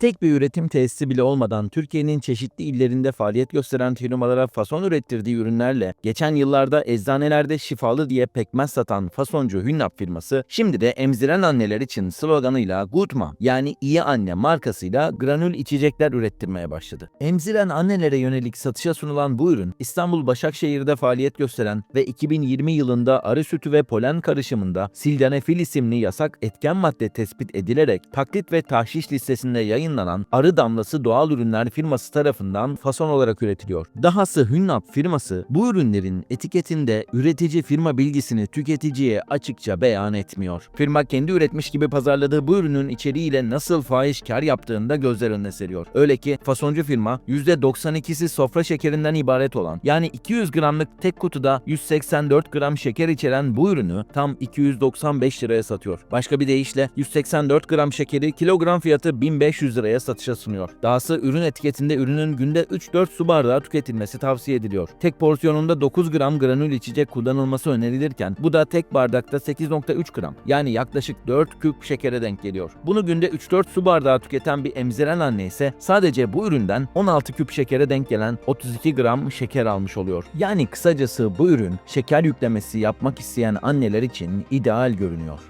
Tek bir üretim tesisi bile olmadan Türkiye'nin çeşitli illerinde faaliyet gösteren firmalara fason ürettirdiği ürünlerle geçen yıllarda eczanelerde şifalı diye pekmez satan fasoncu Hünnap firması şimdi de emziren anneler için sloganıyla Good Mom yani iyi anne markasıyla granül içecekler ürettirmeye başladı. Emziren annelere yönelik satışa sunulan bu ürün İstanbul Başakşehir'de faaliyet gösteren ve 2020 yılında arı sütü ve polen karışımında sildenafil isimli yasak etken madde tespit edilerek taklit ve tahşiş listesinde yayınlanan Arı Damlası Doğal Ürünler firması tarafından fason olarak üretiliyor. Dahası Hünnap firması bu ürünlerin etiketinde üretici firma bilgisini tüketiciye açıkça beyan etmiyor. Firma kendi üretmiş gibi pazarladığı bu ürünün içeriğiyle nasıl fahiş kar yaptığını da gözler önüne seriyor. Öyle ki fasoncu firma %92'si sofra şekerinden ibaret olan yani 200 gramlık tek kutuda 184 gram şeker içeren bu ürünü tam 295 liraya satıyor. Başka bir deyişle 184 gram şekeri kilogram fiyatı 1500 liraya satışa sunuyor. Dahası ürün etiketinde ürünün günde 3-4 su bardağı tüketilmesi tavsiye ediliyor. Tek porsiyonunda 9 gram granül içecek kullanılması önerilirken bu da tek bardakta 8.3 gram yani yaklaşık 4 küp şekere denk geliyor. Bunu günde 3-4 su bardağı tüketen bir emziren anne ise sadece bu üründen 16 küp şekere denk gelen 32 gram şeker almış oluyor. Yani kısacası bu ürün şeker yüklemesi yapmak isteyen anneler için ideal görünüyor.